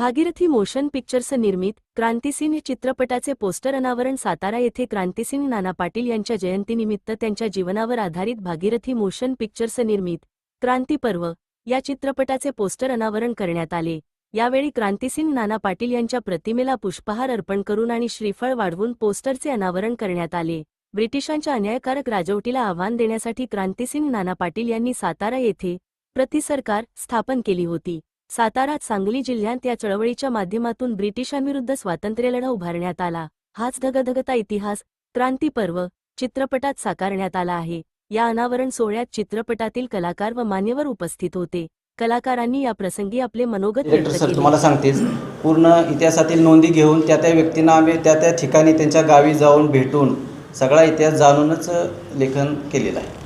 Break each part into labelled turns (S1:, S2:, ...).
S1: Bhagirathi motion pictures निर्मित क्रांतिसिंह चित्रपटाचे poster अनावरण सातारा येथे क्रांतिसिंह नाना पाटील यांच्या जयंतीनिमित्त त्यांच्या जीवनावर आधारित भागीरथी मोशन पिक्चर्स निर्मित क्रांती पर्व या चित्रपटाचे पोस्टर अनावरण करण्यात आले. यावेळी क्रांतिसिंह नाना पाटील यांच्या प्रतिमेला पुष्पहार अर्पण करून आणि श्रीफळ वाढवून पोस्टरचे अनावरण करण्यात आले. ब्रिटिशांच्या अन्यायकारक राजवटीला आव्हान देण्यासाठी क्रांतिसिंह नाना पाटील यांनी सातारा येथे प्रतिसरकार स्थापन केली होती. सातारा सांगली जिल्ह्यात या चळवळीच्या माध्यमातून ब्रिटिशांविरुद्ध स्वातंत्र्यलढा उभारण्यात आला. हाच धगधगता इतिहास क्रांती पर्व चित्रपटात साकारण्यात आला आहे. या अनावरण सोहळ्यात चित्रपटातील कलाकार व मान्यवर उपस्थित होते. कलाकारांनी या प्रसंगी आपले मनोगत
S2: सर तुम्हाला सांगतेच पूर्ण इतिहासातील नोंदी घेऊन त्या त्या व्यक्तींना आम्ही त्या त्या ठिकाणी त्यांच्या गावी जाऊन भेटून सगळा इतिहास जाणूनच लेखन केलेलं आहे.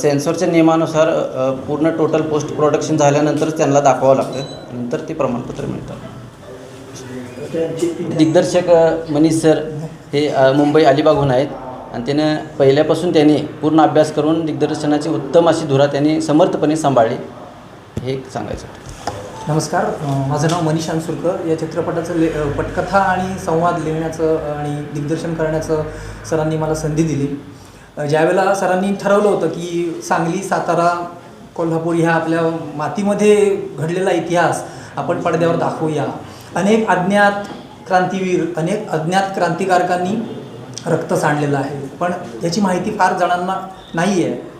S2: सेन्सॉरच्या नियमानुसार पूर्ण टोटल पोस्ट प्रोडक्शन झाल्यानंतरच त्यांना दाखवावं लागतं. नंतर ते प्रमाणपत्र मिळतं. दिग्दर्शक मनीष सर हे मुंबई अलिबागहून आहेत. आणि त्यानं पहिल्यापासून त्यांनी पूर्ण अभ्यास करून दिग्दर्शनाची उत्तम अशी धुरा त्यांनी समर्थपणे सांभाळली. हे सांगायचं
S3: नमस्कार. माझं नाव मनीष अनसुरकर या चित्रपटाचं ले पटकथा आणि संवाद लिहिण्याचं आणि दिग्दर्शन करण्याचं सरांनी मला संधी दिली. ज्यावेळेला सरांनी ठरवलं होतं की सांगली सातारा कोल्हापूर ह्या आपल्या मातीमध्ये घडलेला इतिहास आपण पडद्यावर दाखवूया. अनेक अज्ञात क्रांतीवीर अनेक अज्ञात क्रांतिकारकांनी रक्त सांडलेलं आहे. पण याची माहिती फार जणांना नाही आहे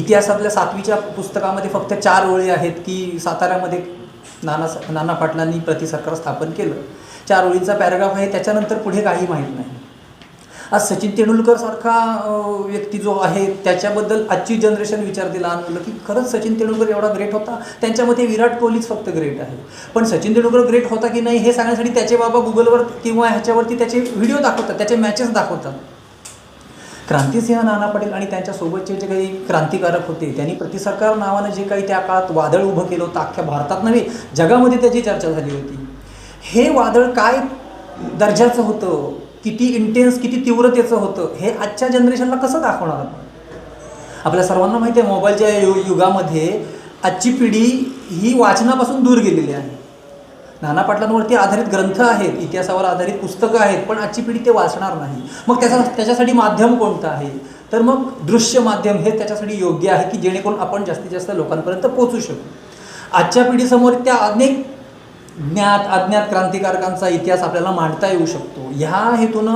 S3: इतिहासातल्या सातवीच्या पुस्तकामध्ये फक्त चार ओळी आहेत की साताऱ्यामध्ये नाना नाना पाटलांनी प्रतिसरकार स्थापन केलं. चार ओळींचा पॅराग्राफ आहे त्याच्यानंतर पुढे काही माहीत नाही. आज सचिन तेंडुलकर सारखा व्यक्ती जो आहे त्याच्याबद्दल आजची जनरेशन विचारते लहान मुलं की खरंच सचिन तेंडुलकर एवढा ग्रेट होता? त्यांच्यामध्ये विराट कोहलीच फक्त ग्रेट आहे. पण सचिन तेंडुलकर ग्रेट होता की नाही हे सांगण्यासाठी त्याचे बाबा गुगलवर किंवा ह्याच्यावरती त्याचे व्हिडिओ दाखवतात त्याचे मॅचेस दाखवतात. क्रांतिसिंह नाना पाटील आणि त्यांच्यासोबतचे जे काही क्रांतिकारक होते त्यांनी प्रतिसरकार नावानं जे काही त्या काळात वादळ उभं केलं होतं अख्ख्या भारतात नव्हे जगामध्ये त्याची चर्चा झाली होती. हे वादळ काय दर्जाचं होतं? किती इंटेन्स किती तीव्रतेचं होतं हे आजच्या जनरेशनला कसं दाखवणार आपण? आपल्या सर्वांना माहिती आहे मोबाईलच्या यु युगामध्ये आजची पिढी ही वाचनापासून दूर गेलेली आहे. नाना पाटलांवरती आधारित ग्रंथ आहेत इतिहासावर आधारित पुस्तकं आहेत पण आजची पिढी ते वाचणार नाही. मग त्याचा त्याच्यासाठी माध्यम कोणतं आहे? तर मग दृश्य माध्यम हे त्याच्यासाठी योग्य आहे की जेणेकरून आपण जास्तीत जास्त लोकांपर्यंत पोहोचू शकू. आजच्या पिढीसमोर त्या अनेक ज्ञात अज्ञात क्रांतिकारकांचा इतिहास आपल्याला मांडता येऊ शकतो. ह्या हेतूनं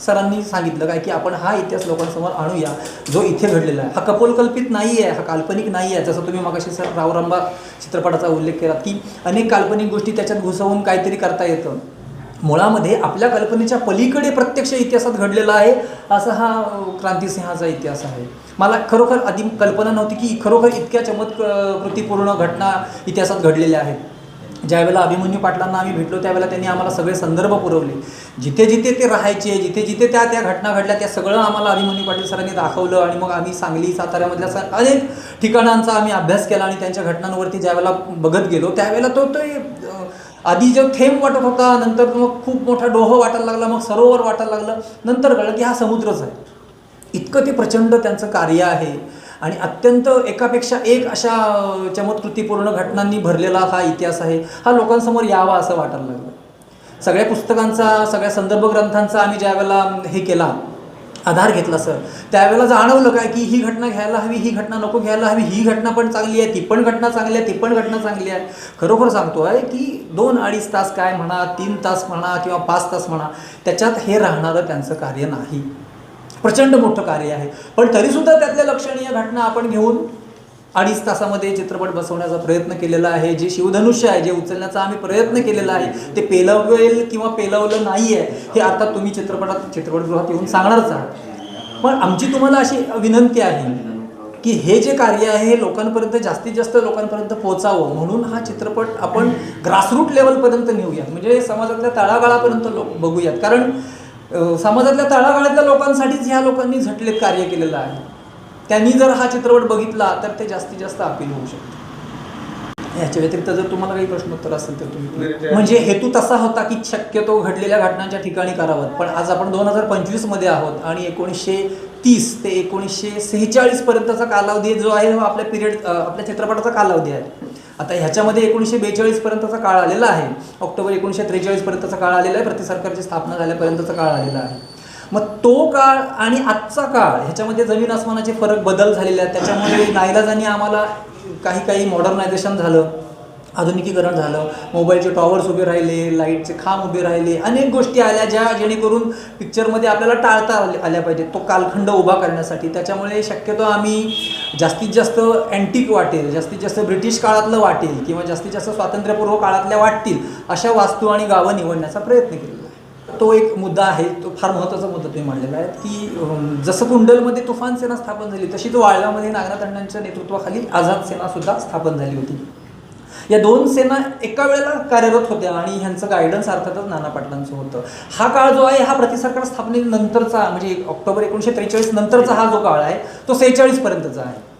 S3: सरांनी सांगितलं काय की आपण हा इतिहास लोकांसमोर आणूया जो इथे घडलेला आहे. हा कपोलकल्पित नाही आहे हा काल्पनिक नाही आहे जसं तुम्ही मगाशी सर रावरंबा चित्रपटाचा उल्लेख केला की अनेक काल्पनिक गोष्टी त्याच्यात घुसवून काहीतरी करता येतं. मुळामध्ये आपल्या कल्पनेच्या पलीकडे प्रत्यक्ष इतिहासात घडलेला आहे असा हा क्रांतिसिंहाचा इतिहास आहे. मला खरोखर आधी कल्पना नव्हती की खरोखर इतक्या चमत्कृतीपूर्ण घटना इतिहासात घडलेल्या आहेत. ज्यावेळेला अभिमन्यू पाटलांना आम्ही भेटलो त्यावेळेला त्यांनी आम्हाला सगळे संदर्भ पुरवले. जिथे जिथे ते राहायचे जिथे जिथे त्या त्या घटना घडल्या त्या सगळं आम्हाला अभिमन्यू पाटील सरांनी दाखवलं आणि मग आम्ही सांगली साताऱ्यामधल्या स- अनेक ठिकाणांचा आम्ही अभ्यास केला आणि त्यांच्या घटनांवरती ज्यावेळेला बघत गेलो त्यावेळेला तो तो आधी जो थेंब वाटत होता नंतर मग खूप मोठा डोह वाटायला लागला मग सरोवर वाटायला लागलं नंतर कळलं की हा समुद्रच आहे. इतकं ते प्रचंड त्यांचं कार्य आहे. आणि अत्यंत एकापेक्षा एक अशा चमत्कृतीपूर्ण घटनांनी भरलेला हा इतिहास आहे. हा लोकांसमोर यावा असं वाटायला लागलं. सगळ्या पुस्तकांचा सगळ्या संदर्भ ग्रंथांचा आम्ही ज्यावेळेला हे केला आधार घेतला सर त्यावेळेला जाणवलं काय की ही घटना घ्यायला हवी ही घटना नको घ्यायला हवी ही घटना पण चांगली आहे ती पण घटना चांगली आहे ती पण घटना चांगली आहे. खरोखर सांगतो आहे की दोन अडीच तास काय म्हणा तीन तास म्हणा किंवा पाच तास म्हणा त्याच्यात हे राहणारं त्यांचं कार्य नाही. प्रचंड मोठं कार्य आहे. पण तरीसुद्धा त्यातल्या लक्षणीय घटना आपण घेऊन अडीच तासामध्ये चित्रपट बसवण्याचा प्रयत्न केलेला आहे. जे शिवधनुष्य आहे जे उचलण्याचा आम्ही प्रयत्न केलेला आहे ते पेलवेल किंवा पेलवलं नाही आहे हे आता तुम्ही चित्रपटात चित्रपटगृहात येऊन सांगणारच आहात. पण आमची तुम्हाला अशी विनंती आहे की हे जे कार्य आहे हे लोकांपर्यंत जास्तीत जास्त लोकांपर्यंत पोहोचावं. म्हणून हा चित्रपट आपण ग्रासरूट लेवलपर्यंत नेऊयात. म्हणजे समाजातल्या तळागाळापर्यंत लोक बघूयात. कारण समाजातल्या तळागाळातल्या लोकांसाठीच ह्या लोकांनी झटलेत कार्य केलेलं आहे. त्यांनी जर हा चित्रपट बघितला तर ते जास्तीत जास्त अपील होऊ शकतं. याच्या व्यतिरिक्त जर तुम्हाला काही प्रश्नोत्तर असेल तर तुम्ही म्हणजे हेतू तसा होता की शक्यतो घडलेल्या घटनांच्या ठिकाणी करावं. पण आज आपण दोन हजार पंचवीसमध्ये आहोत आणि एकोणीसशे तीस ते एकोणीसशे सेहेचाळीस पर्यंतचा कालावधी जो आहे हा आपल्या पिरियड आपल्या चित्रपटाचा कालावधी आहे. आता ह्याच्यामध्ये एकोणीसशे बेचाळीसपर्यंतचा काळ आलेला आहे. ऑक्टोबर एकोणीसशे त्रेचाळीसपर्यंतचा काळ आलेला आहे. प्रति सरकारची स्थापना झाल्यापर्यंतचा काळ आलेला आहे. मग तो काळ आणि आजचा काळ ह्याच्यामध्ये जमीन आसमानाचे फरक बदल झालेले आहेत. त्याच्यामुळे नाईलाजाने आम्हाला काही काही मॉडर्नायझेशन झालं. आधुनिकीकरण झालं. मोबाईलचे टॉवर्स उभे राहिले लाईटचे खांब उभे राहिले. अनेक गोष्टी आल्या ज्या जेणेकरून पिक्चरमध्ये आपल्याला टाळता आले- आल्या पाहिजेत. तो कालखंड उभा करण्यासाठी. त्याच्यामुळे शक्यतो आम्ही जास्तीत जास्त अँटिक वाटेल जास्तीत जास्त ब्रिटिश काळातलं वाटेल किंवा जास्तीत जास्त स्वातंत्र्यपूर्व काळातल्या वाटतील अशा वास्तू आणि गावं निवडण्याचा प्रयत्न केलेला तो एक मुद्दा आहे. तो फार महत्त्वाचा मुद्दा तुम्ही मांडलेला आहे की जसं कुंडलमध्ये तुफान सेना स्थापन झाली तशी तो वाळव्यामध्ये नागनाथांच्या नेतृत्वाखाली आझाद सेना सुद्धा स्थापन झाली होती. या दोन सेना एका वेळेला कार्यरत होत्या आणि ह्यांचं गायडन्स अर्थातच नाना पाटलांचं होतं. हा काळ जो आहे हा प्रतिसरकार स्थापनेनंतरचा म्हणजे ऑक्टोबर एकोणीसशे त्रेचाळीस नंतरचा हा जो काळ आहे तो सेहेचाळीस पर्यंतचा आहे.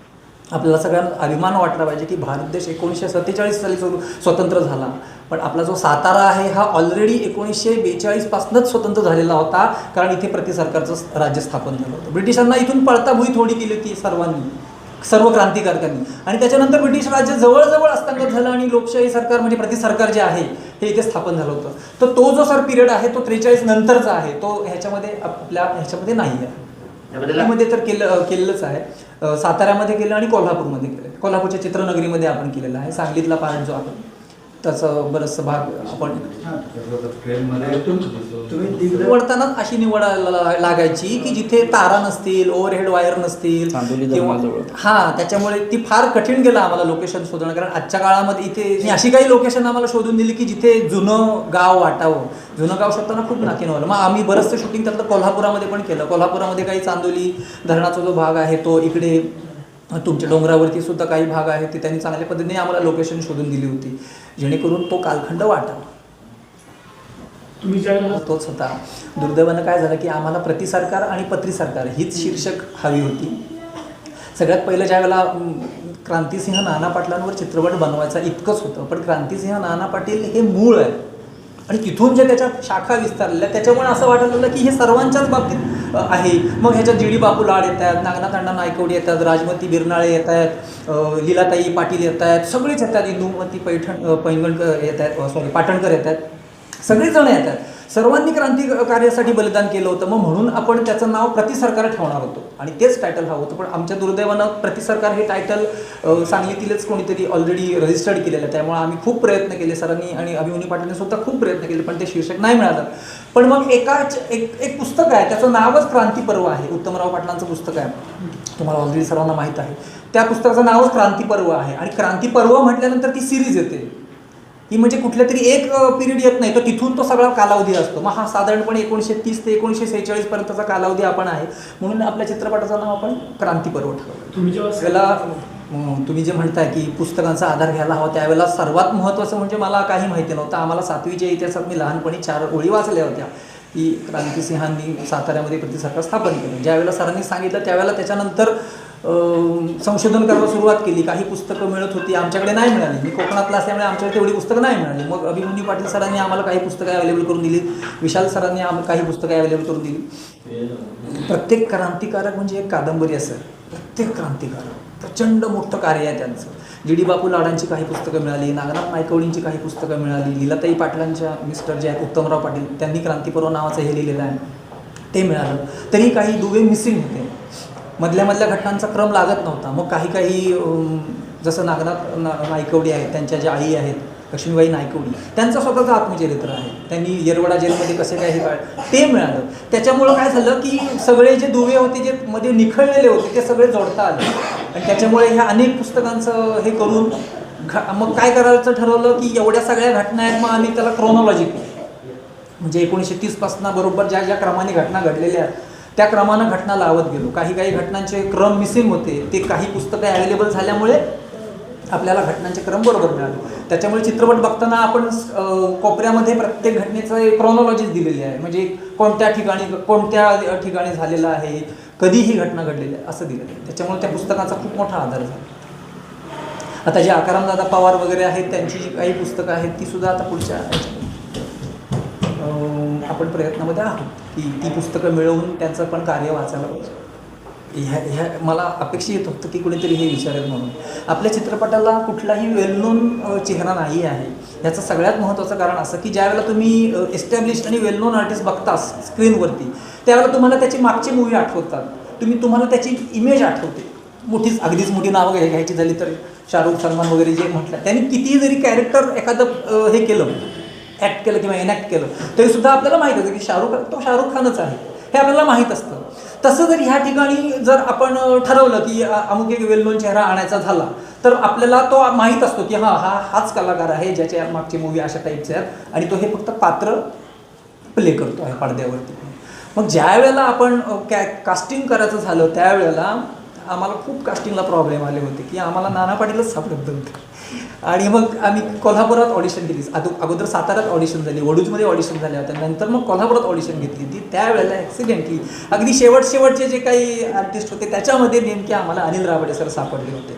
S3: आपल्याला सगळ्यांना अभिमान वाटला पाहिजे की भारत देश एकोणीसशे सत्तेचाळीस साली स्वरू- स्वतंत्र झाला. पण आपला जो सातारा आहे हा ऑलरेडी एकोणीसशे बेचाळीसपासूनच स्वतंत्र झालेला होता कारण इथे प्रतिसरकारचं राज्य स्थापन झालं होतं. ब्रिटिशांना इथून पळताभुई थोडी केली होती सर्वांनी. सर्व क्रांतिकारकांनी. आणि त्याच्यानंतर ब्रिटिश राज्य जवळजवळ अस्तांगत झालं आणि लोकशाही सरकार म्हणजे प्रतिसरकार जे आहे हे इथे स्थापन झालं होतं. तर तो जो सर पिरियड आहे तो त्रेचाळीस नंतरचा आहे. तो ह्याच्यामध्ये आपल्या ह्याच्यामध्ये नाही आहे त्यामध्ये तर केलं केलेलंच आहे. साताऱ्यामध्ये केलं आणि कोल्हापूरमध्ये केलं. कोल्हापूरच्या चित्रनगरीमध्ये आपण केलेलं आहे. सांगलीतला पार्ट जो आहे त्याचं बरंचसं भाग आपण निवडतानाच अशी निवड लागायची की जिथे तारा नसतील ओव्हरहेड वायर नसतील. हा त्याच्यामुळे ती फार कठीण गेलं आम्हाला लोकेशन शोधणं. कारण आजच्या काळामध्ये इथे अशी काही लोकेशन आम्हाला शोधून दिली की जिथे जुनं गाव वाटावं. जुनं गाव शोधताना खूप नाकीन व्हायला मग आम्ही बरंचसं शूटिंग त्यातलं कोल्हापुरामध्ये पण केलं. कोल्हापुरामध्ये काही चांदोली धरणाचा जो भाग आहे तो इकडे तुमच्या डोंगरावरती सुद्धा काही भाग आहेत ते त्यांनी चांगल्या पद्धतीने आम्हाला लोकेशन शोधून दिली होती. जेणेकरून तो कालखंड वाटावा.
S4: तुम्ही ज्या
S3: तोच होता. दुर्दैवानं काय झालं की आम्हाला प्रतिसरकार आणि पत्रीसरकार हीच शीर्षक हवी होती. सगळ्यात पहिलं ज्या वेळेला अं, क्रांतिसिंह नाना पाटलांवर चित्रपट बनवायचा इतकंच होतं. पण क्रांतिसिंह नाना पाटील हे मूळ आहे आणि तिथून जे त्याच्या शाखा विस्तारलेल्या त्याच्यामुळे असं वाटायला लागलं की हे सर्वांच्याच बाबतीत आहे. मग ह्याच्यात जी डी बापू लाड येत आहेत नागनाथ अण्णा नायकवडी येतात राजमती बिरनाळे येत आहेत लीलाताई पाटील येत आहेत सगळेच येतात. इंदुमती पैठण पैंगणकर येत आहेत सॉरी पाटणकर येत आहेत सगळेजण येतात. सर्वांनी क्रांती कार्यासाठी बलिदान केलं होतं. मग म्हणून आपण त्याचं नाव प्रतिसरकार ठेवणार होतो. आणि तेच टायटल हवं होतं. पण आमच्या दुर्दैवानं प्रतिसरकार हे टायटल सांगलीतीलच कोणीतरी ऑलरेडी रजिस्टर्ड केलेलं आहे. त्यामुळे आम्ही खूप प्रयत्न केले. सरांनी आणि अभिमन्यू पाटीलने सुद्धा खूप प्रयत्न केले पण ते शीर्षक नाही मिळालं. पण मग एकाच एक एक पुस्तक आहे त्याचं नावच क्रांती पर्व आहे. उत्तमराव पाटलांचं पुस्तक आहे. तुम्हाला ऑलरेडी सर्वांना माहीत आहे. त्या पुस्तकाचं नावच क्रांती पर्व आहे. आणि क्रांती पर्व म्हटल्यानंतर ती सिरीज येते. ही म्हणजे कुठल्या तरी एक पिरियड येत नाही. तर तिथून तो सगळा कालावधी असतो. मग हा साधारणपणे एकोणीसशे तीस ते एकोणीसशे सेहेचाळीस पर्यंतचा कालावधी आपण आहे. म्हणून आपल्या चित्रपटाचं नाव आपण क्रांती पर्व ठेवलं
S4: तुम्ही
S3: जे म्हणताय की पुस्तकांचा आधार घ्यायला हवा त्यावेळेला सर्वात महत्त्वाचं म्हणजे मला काही माहिती नव्हतं. आम्हाला सातवीच्या इतिहासात मी लहानपणी चार ओळी वाचल्या होत्या. की क्रांतिसिंहांनी साताऱ्यामध्ये प्रतिसरकार स्थापन केलं. ज्यावेळेला सरांनी सांगितलं त्यावेळेला त्याच्यानंतर संशोधन करायला सुरुवात केली. काही पुस्तकं मिळत होती आमच्याकडे नाही मिळाली. मी कोकणातला असल्यामुळे आमच्याकडे तेवढी पुस्तकं नाही मिळाली. मग अभिमन्यू पाटील सरांनी आम्हाला काही पुस्तकं अवेलेबल करून दिली. विशाल सरांनी आम्हाला काही पुस्तकं अवेलेबल करून दिली. प्रत्येक क्रांतिकारक म्हणजे एक कादंबरी असेल ते क्रांतिकारक प्रचंड मोठं कार्य आहे त्यांचं. जी डी बापू लाडांची काही पुस्तकं मिळाली नागनाथ नायकवडींची काही पुस्तकं मिळाली लीलाताई पाटलांच्या मिस्टर जे आहेत उत्तमराव पाटील त्यांनी क्रांतीपर्व नावाचं हे लिहिलेलं आहे. ते मिळालं. तरी काही दुवे मिसिंग होते. मधल्या मधल्या घटनांचा क्रम लागत नव्हता. मग काही काही जसं नागनाथ ना नायकवडी आहेत त्यांच्या ज्या आई आहेत लक्ष्मीबाई नायकवडी. त्यांचं स्वतःचं आत्मचरित्र आहे. त्यांनी येरवडा जेलमध्ये कसे काय हे ते मिळालं. त्याच्यामुळं काय झालं की सगळे जे दुवे होते जे मध्ये निखळलेले होते ते सगळे जोडता आले. आणि त्याच्यामुळे ह्या अनेक पुस्तकांचं हे करून घ- मग काय करायचं ठरवलं की एवढ्या सगळ्या घटना आहेत मग आम्ही त्याला क्रोनॉलॉजिक म्हणजे एकोणीसशे तीसपासनं बरोबर ज्या ज्या क्रमाने घटना घडलेल्या आहेत त्या क्रमानं घटना लावत गेलो. काही काही घटनांचे क्रम मिसिंग होते. ते काही पुस्तकं अवेलेबल झाल्यामुळे आपल्याला घटनांचे क्रम बरोबर मिळाले. त्याच्यामुळे चित्रपट बघताना आपण कोपऱ्यामध्ये प्रत्येक घटनेचं एक क्रोनॉलॉजीच दिलेली आहे. म्हणजे कोणत्या ठिकाणी कोणत्या ठिकाणी झालेलं आहे कधी ही घटना घडलेली आहे असं दिलेलं आहे. त्याच्यामुळे त्या पुस्तकाचा खूप मोठा आधार झाला. आता जे आकारामदादा पवार वगैरे आहेत त्यांची जी काही पुस्तकं आहेत ती सुद्धा आता पुढच्या आपण प्रयत्नामध्ये आहोत की ती पुस्तकं मिळवून त्यांचं पण कार्य वाचायला पाहिजे. ह्या ह्या मला अपेक्षा येत होतं की कुणीतरी हे विचारेल म्हणून. आपल्या चित्रपटाला कुठलाही वेल नोन चेहरा नाही आहे. ह्याचं सगळ्यात महत्त्वाचं कारण असं की ज्यावेळेला तुम्ही एस्टॅब्लिश आणि वेल नोन आर्टिस्ट बघता स्क्रीनवरती त्यावेळेला तुम्हाला त्याची मागची मूवी आठवतात. तुम्ही तुम्हाला त्याची इमेज आठवते. मोठीच अगदीच मोठी नावं वगैरे घ्यायची झाली तर शाहरुख सलमान वगैरे जे म्हटलं त्यांनी कितीही जरी कॅरेक्टर एखादं हे केलं ॲक्ट केलं किंवा एनॅक्ट केलं तरीसुद्धा आपल्याला माहीत असतं की शाहरुख तो शाहरुख खानच आहे. हे आपल्याला माहीत असतं. तसं जर ह्या ठिकाणी जर आपण ठरवलं की अमुक एक वेलनोन चेहरा आणायचा झाला तर आपल्याला तो माहीत असतो की हा हा हाच कलाकार आहे ज्याच्या मागची मूवी अशा टाईपचे आहेत आणि तो हे फक्त पात्र प्ले करतो आहे पडद्यावरती. मग ज्या वेळेला आपण कॅ कास्टिंग करायचं झालं त्यावेळेला आम्हाला खूप कास्टिंगला प्रॉब्लेम आले होते की आम्हाला नाना पाटीलच सापडत होते आणि मग आम्ही कोल्हापुरात ऑडिशन केली अगोदर साताऱ्यात ऑडिशन झाली वडूजमध्ये ऑडिशन झाल्या होत्या. नंतर मग कोल्हापुरात ऑडिशन घेतली ती त्यावेळेला ॲक्सिडेंटली अगदी शेवट शेवटचे जे काही आर्टिस्ट होते त्याच्यामध्ये नेमके आम्हाला अनिल रावडे सर सापडले होते.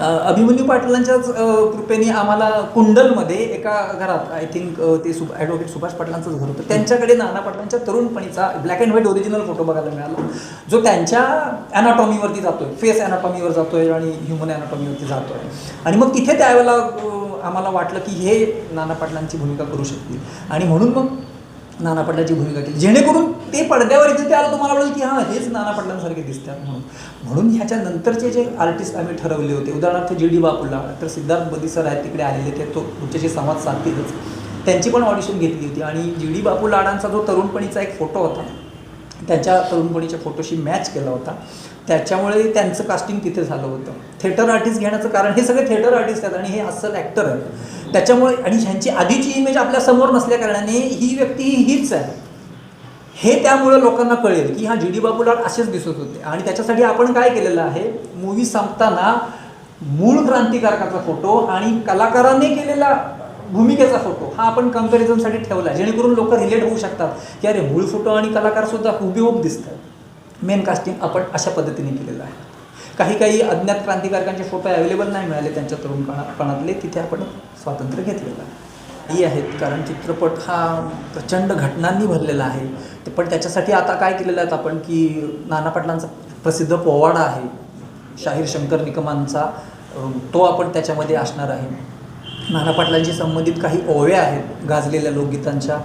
S3: अभिमन्यू पाटलांच्याच कृपेने आम्हाला कुंडलमध्ये एका घरात आय थिंक ते सुभ ॲडव्होकेट सुभाष पाटलांचंच घर होतं. त्यांच्याकडे नाना पाटलांच्या तरुणपणीचा black and white original photo बघायला मिळाला. जो त्यांच्या अॅनाटॉमीवरती जातोय फेस अॅनाटॉमीवर जातोय आणि ह्युमन अॅनाटॉमीवरती जातोय. आणि मग तिथे त्यावेळेला आम्हाला वाटलं की हे नाना पाटलांची भूमिका करू शकतील. आणि म्हणून मग नाना पाटलाची भूमिका केली जेणेकरून ते पडद्यावर येते आलं तुम्हाला वाटेल की हां हेच नाना पाटलांसारखे दिसतात म्हणून. म्हणून ह्याच्या नंतरचे जे आर्टिस्ट आम्ही ठरवले होते उदाहरणार्थ जी डी बापूला तर सिद्धार्थ बदी सर आहेत तिकडे आलेले ते तो तुमच्याशी संवाद साधतीलच. त्यांची पण ऑडिशन घेतली होती. आणि जी डी बापू लाडांचा जो तरुणपणीचा एक फोटो होता त्याच्या तरुणपणीच्या फोटोशी मॅच केला होता. त्याच्यामुळे त्यांचं कास्टिंग तिथे झालं होतं. थिएटर आर्टिस्ट घेण्याचं कारण हे सगळे थिएटर आर्टिस्ट आहेत आणि हे अस्सल ॲक्टर आहेत. त्याच्यामुळे आणि ह्यांची आधीची इमेज आपल्यासमोर नसल्या कारणाने ही व्यक्ती ही हीच आहे. हे त्यामुळे लोकांना कळेल की हा जी डी बाबूलाल असेच दिसत होते. आणि त्याच्यासाठी आपण काय केलेलं आहे? मूवी संपताना मूळ क्रांतिकारकाचा फोटो आणि कलाकाराने केलेला भूमिकेचा फोटो हा आपण कम्पॅरिझनसाठी ठेवला आहे जेणेकरून लोक रिलेट होऊ शकतात की अरे मूळ फोटो आणि कलाकारसुद्धा हुबीहूब हुबेहूब दिसतात. मेन कास्टिंग आपण अशा पद्धतीने केलेलं आहे. काही काही अज्ञात क्रांतिकारकांचे फोटो अवेलेबल नाही मिळाले त्यांच्या तरुणपणापणातले तिथे आपण स्वातंत्र्य घेतलेलं आहे. ही आहेत कारण चित्रपट हा प्रचंड घटनांनी भरलेला आहे. ते पण त्याच्यासाठी आता काय केलेलं आहे आपण की नाना पाटलांचा प्रसिद्ध पोवाडा आहे. शाहीर शंकर निकमांचा तो आपण त्याच्यामध्ये असणार आहे. नाना पाटलांशी संबंधित काही ओव्या आहेत गाजलेल्या लोकगीतांच्या.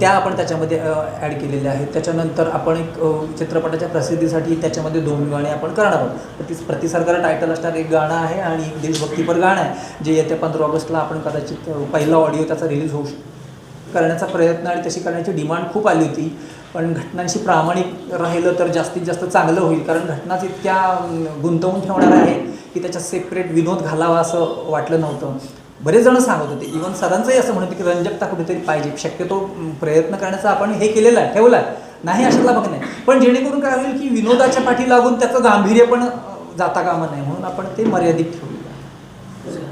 S3: त्या आपण त्याच्यामध्ये ॲड केलेल्या आहेत. त्याच्यानंतर आपण एक चित्रपटाच्या प्रसिद्धीसाठी त्याच्यामध्ये दोन गाणे आपण करणार आहोत. प्रति प्रतिसरकारा टायटल असणार एक गाणं आहे आणि एक देशभक्तीपर गाणं आहे जे येत्या पंधरा ऑगस्टला आपण कदाचित पहिला ऑडिओ त्याचा रिलीज होऊ करण्याचा प्रयत्न आणि तशी करण्याची डिमांड खूप आली होती. पण घटनांशी प्रामाणिक राहिलं तर जास्तीत जास्त चांगलं होईल. कारण घटनाच इतक्या गुंतवून ठेवणाऱ्या आहेत की त्याच्यात सेपरेट विनोद घालावा असं वाटलं नव्हतं. बरेच जण सांगत होते. इवन सरांचंही असं म्हणत की रंजकता कुठेतरी पाहिजे. शक्यतो प्रयत्न करण्याचा आपण हे केलेला आहे ठेवला आहे. नाही अशातला बघ नाही. पण जेणेकरून काय होईल की विनोदाच्या पाठी लागून त्याचं गांभीर्य पण जाता कामा नाही म्हणून आपण ते मर्यादित ठेवलेलं आहे.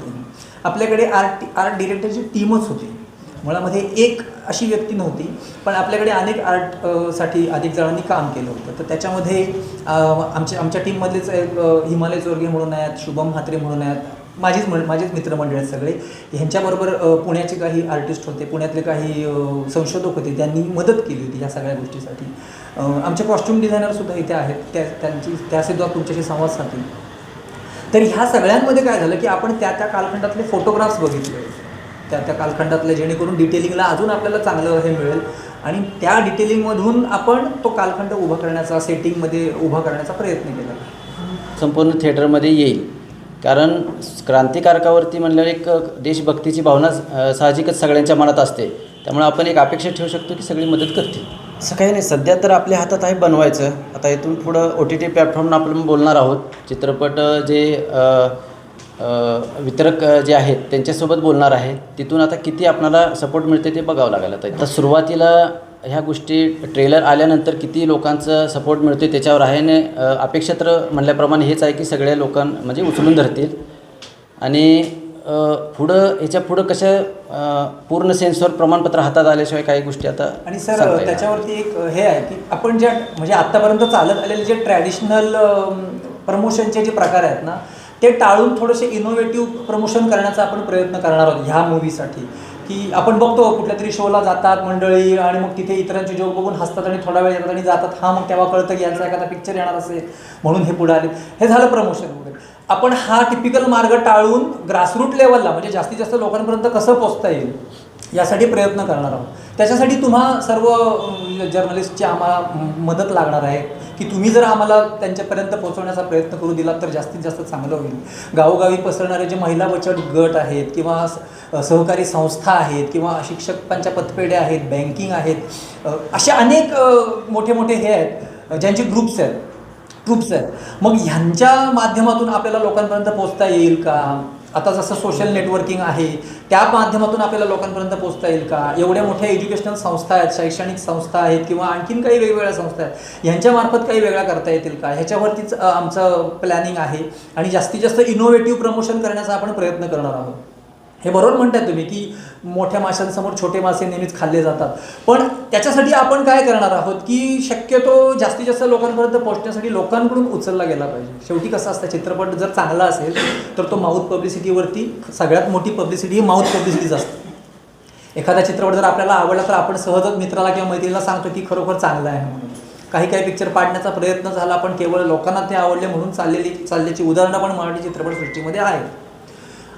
S3: आपल्याकडे आर्ट आर्ट डिरेक्टरची टीमच होती. मुळामध्ये एक अशी व्यक्ती नव्हती पण आपल्याकडे अनेक आर्टसाठी अनेक जणांनी काम केलं होतं. तर त्याच्यामध्ये आमच्या आमच्या टीममधलेच एक हिमालय जोरगे म्हणून आहेत शुभम म्हात्रे म्हणून आहेत माझीच म माझेच मित्रमंडळ आहेत सगळे. ह्यांच्याबरोबर पुण्याचे काही आर्टिस्ट होते पुण्यातले काही संशोधक होते त्यांनी मदत केली होती ह्या सगळ्या गोष्टीसाठी. आमच्या आमचे कॉस्ट्युम डिझायनरसुद्धा इथे आहेत त्या त्यांची त्यासुद्धा तुमच्याशी संवाद साधतील तर ह्या सगळ्यांमध्ये काय झालं की आपण त्या त्या कालखंडातले फोटोग्राफ्स बघितले. त्या त्या कालखंडातले जेणेकरून डिटेलिंगला अजून आपल्याला चांगलं हे मिळेल. आणि त्या डिटेलिंगमधून आपण तो कालखंड उभा करण्याचा सेटिंगमध्ये उभा करण्याचा प्रयत्न केला.
S2: संपूर्ण थिएटरमध्ये येईल. कारण क्रांतिकारकावरती म्हणल्यावर एक देशभक्तीची भावना साहजिकच सगळ्यांच्या मनात असते. त्यामुळे आपण एक अपेक्षा ठेवू शकतो की सगळी मदत करतील. असं काही नाही. सध्या तर आपल्या हातात आहे बनवायचं. आता इथून पुढं ओ टी टी प्लॅटफॉर्मनं आपण बोलणार आहोत. चित्रपट जे वितरक जे आहेत त्यांच्यासोबत बोलणार आहे. तिथून आता किती आपणाला सपोर्ट मिळते ते बघावं लागेल आता आता सुरुवातीला ह्या गोष्टी ट्रेलर आल्यानंतर किती लोकांचं सपोर्ट मिळतो त्याच्यावर आहे आणि अपेक्षा तर म्हणल्याप्रमाणे हेच आहे की सगळ्या लोकां म्हणजे उचलून धरतील. आणि पुढं ह्याच्या पुढं कसं अ, पूर्ण सेन्सवर प्रमाणपत्र हातात आल्याशिवाय काही गोष्टी आता
S3: आणि सर. त्याच्यावरती एक हे आहे की आपण ज्या म्हणजे आत्तापर्यंत चालत आलेले जे ट्रॅडिशनल प्रमोशनचे जे प्रकार आहेत ना ते टाळून थोडेसे इनोव्हेटिव्ह प्रमोशन करण्याचा आपण प्रयत्न करणार आहोत ह्या मूवीसाठी की आपण बघतो कुठल्या तरी शोला जातात मंडळी आणि मग तिथे इतरांचे जोक बघून हसतात आणि थोडा वेळ येतात आणि जातात. हा मग तेव्हा कळतं की यांचा एखादा पिक्चर येणार असेल म्हणून हे पुढे आले. हे झालं प्रमोशन वगैरे. आपण हा टिपिकल मार्ग टाळून ग्रासरूट लेवलला म्हणजे जास्तीत जास्त लोकांपर्यंत कसं पोहोचता येईल? यासाठी प्रयत्न करणार आहोत. त्याच्यासाठी तुम्हा सर्व जर्नलिस्टची आम्हाला मदत लागणार आहे की तुम्ही जर आम्हाला त्यांच्यापर्यंत पोहोचवण्याचा प्रयत्न करू दिलात तर जास्तीत जास्त चांगलं होईल. गावोगावी पसरणारे जे महिला बचत गट आहेत किंवा सहकारी संस्था आहेत किंवा शिक्षकांच्या पतपेढ्या आहेत बँकिंग आहेत असे अशा अनेक मोठे मोठे हे आहेत ज्यांचे ग्रुप्स आहेत. ग्रुप्स आहेत. मग ह्यांच्या माध्यमातून आपल्याला लोकांपर्यंत पोचता येईल का? आता जसं सोशल नेटवर्किंग आहे त्या माध्यमातून आपल्याला लोकांपर्यंत पोहोचता येईल का? एवढ्या मोठ्या एज्युकेशनल संस्था आहेत शैक्षणिक संस्था आहेत किंवा आणखीन काही वेगवेगळ्या संस्था आहेत यांच्यामार्फत काही वेगळ्या करता येतील का? ह्याच्यावरतीच आमचं प्लॅनिंग आहे आणि जास्तीत जास्त इनोव्हेटिव्ह प्रमोशन करण्याचा आपण प्रयत्न करणार आहोत. हे बरोबर म्हणताय तुम्ही की मोठ्या माशांसमोर छोटे मासे नेहमीच खाल्ले जातात. पण त्याच्यासाठी आपण काय करणार आहोत की शक्यतो जास्तीत जास्त लोकांपर्यंत पोहोचण्यासाठी लोकांकडून उचलला गेला पाहिजे. शेवटी कसं असतं चित्रपट जर चांगला असेल तर तो माउथ पब्लिसिटीवरती सगळ्यात मोठी पब्लिसिटी ही माउथ पब्लिसिटीच असते. एखादा चित्रपट जर आपल्याला आवडला तर आपण सहजच मित्राला किंवा मैत्रिणीला सांगतो की खरोखर चांगला आहे म्हणून. काही काही पिक्चर पाडण्याचा प्रयत्न झाला पण केवळ लोकांना ते आवडले म्हणून चाललेली चालल्याची उदाहरणं पण मराठी चित्रपटसृष्टीमध्ये आहेत.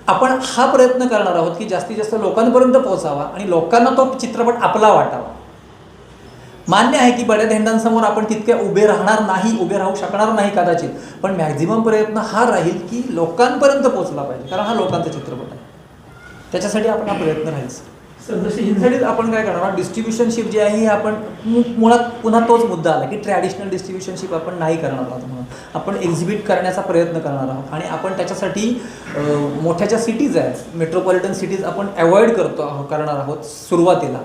S3: आपण हा प्रयत्न करणार आहोत की जास्तीत जास्त लोकांपर्यंत पोहोचावा आणि लोकांना तो चित्रपट आपला वाटावा. मान्य आहे की बड्या धेंडांसमोर आपण तितके उभे राहणार नाही उभे राहू शकणार नाही कदाचित पण मॅक्झिमम प्रयत्न हा राहील की लोकांपर्यंत पोहोचला पाहिजे कारण हा लोकांचा चित्रपट आहे. त्याच्यासाठी आपण हा प्रयत्न राहील
S4: सर जसे
S3: आपण काय करणार डिस्ट्रीब्युशनशिप जी आहे ही आपण मुळात पुन्हा तोच मुद्दा आला की ट्रॅडिशनल डिस्ट्रीब्युशनशिप आपण नाही करणार आहोत म्हणून. आपण एक्झिबिट करण्याचा प्रयत्न करणार आहोत आणि आपण त्याच्यासाठी मोठ्या ज्या सिटीज आहेत. मेट्रोपॉलिटन सिटीज आपण अवॉइड करतो आहो- करणार आहोत सुरुवातीला.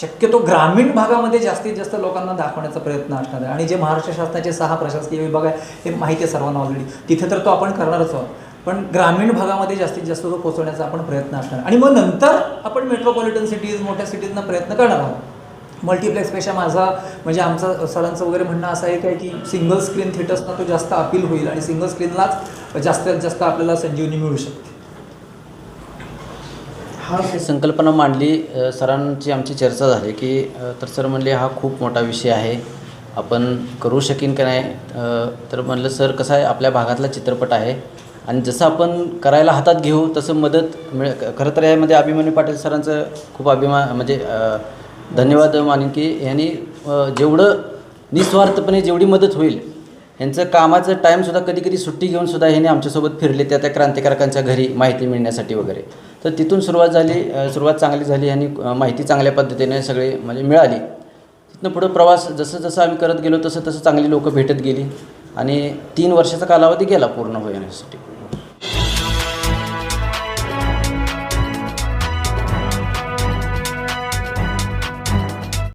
S3: शक्यतो ग्रामीण भागामध्ये जास्तीत जास्त लोकांना दाखवण्याचा प्रयत्न असणार आहे. आणि जे महाराष्ट्र शासनाचे सहा प्रशासकीय विभाग आहे हे माहिती आहे सर्वांना ऑलरेडी तिथे तर तो आपण करणारच आहोत. पण ग्रामीण भागामध्ये जास्तीत जास्त तो पोहोचवण्याचा आपण प्रयत्न असणार. आणि मग नंतर आपण मेट्रोपॉलिटन सिटीज मोठ्या सिटीजना प्रयत्न करणार आहोत. मल्टिप्लेक्सपेक्षा माझा म्हणजे आमचा सरांचं वगैरे म्हणणं असं आहे काय की सिंगल स्क्रीन थिएटर्सना तो जास्त अपील होईल आणि सिंगल स्क्रीनलाच जास्तीत जास्त आपल्याला संजीवनी मिळू शकते.
S4: हा
S2: संकल्पना मांडली सरांची आमची चर्चा झाली की तर सर म्हणले हा खूप मोठा विषय आहे. आपण करू शकेन का नाही? तर म्हणलं सर कसं आहे? आपल्या भागातला चित्रपट आहे. आणि जसं आपण करायला हातात घेऊ तसं मदत मिळ खरं तर यामध्ये अभिमन्यू पाटील सरांचं खूप अभिमान म्हणजे धन्यवाद मानेन की यांनी जेवढं निस्वार्थपणे जेवढी मदत होईल यांचं कामाचं टाईमसुद्धा कधी कधी सुट्टी घेऊन सुद्धा ह्याने आमच्यासोबत फिरले त्या त्या क्रांतिकारकांच्या घरी माहिती मिळण्यासाठी वगैरे. तर तिथून सुरुवात झाली सुरुवात चांगली झाली आणि माहिती चांगल्या पद्धतीने सगळे म्हणजे मिळाली. तिथनं पुढं प्रवास जसं जसं आम्ही करत गेलो तसं तसं चांगली लोकं भेटत गेली आणि तीन वर्षाचा कालावधी गेला पूर्ण होण्यासाठी.